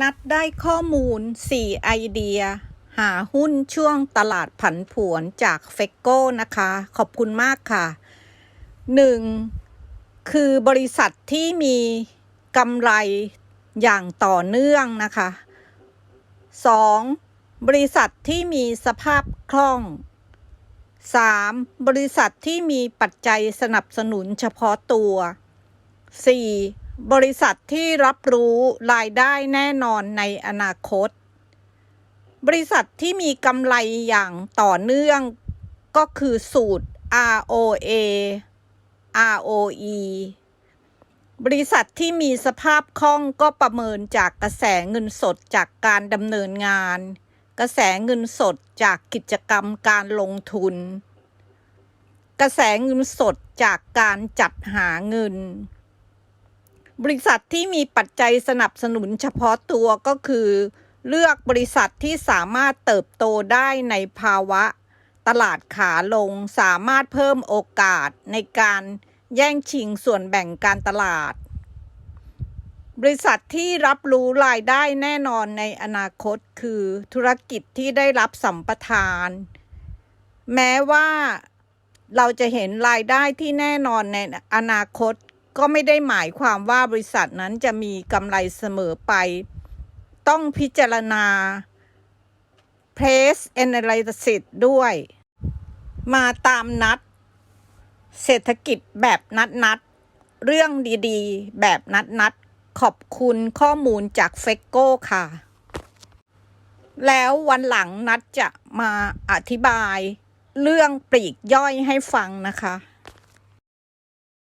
นัดได้ข้อมูล 4 ไอเดีย หาหุ้นช่วงตลาดผันผวนจากเฟกโก้นะคะ ขอบคุณมากค่ะ 1. คือบริษัทที่มีกำไรอย่างต่อเนื่องนะคะ 2. บริษัทที่มีสภาพคล่อง 3. บริษัทที่มีปัจจัยสนับสนุนเฉพาะตัว 4. บริษัทที่รับรู้รายได้แน่นอนในอนาคต บริษัทที่มีกำไรอย่างต่อเนื่องก็คือสูตร ROA ROE บริษัทที่มีสภาพคล่องก็ประเมินจากกระแสเงินสดจากการดำเนินงาน กระแสเงินสดจากกิจกรรมการลงทุน กระแสเงินสดจากการจัดหาเงิน บริษัทที่มีปัจจัยสนับสนุนเฉพาะตัวก็คือ เลือกบริษัทที่สามารถเติบโตได้ในภาวะ ตลาดขาลงสามารถเพิ่มโอกาสในการแย่งชิงส่วนแบ่งการตลาด บริษัทที่รับรู้รายได้แน่นอนในอนาคตคือธุรกิจที่ได้รับสัมปทาน แม้ว่าเราจะเห็นรายได้ที่แน่นอนในอนาคต ก็ไม่ได้หมายความว่าบริษัทนั้นจะมีกำไรเสมอไป ต้องพิจารณา Place Analysis ด้วย มาตามนัด เศรษฐกิจแบบนัดนัด เรื่องดีๆ แบบนัดนัด ขอบคุณข้อมูลจากเฟกโก้ค่ะ แล้ววันหลังนัดจะมาอธิบาย เรื่องปลีกย่อยให้ฟังนะคะ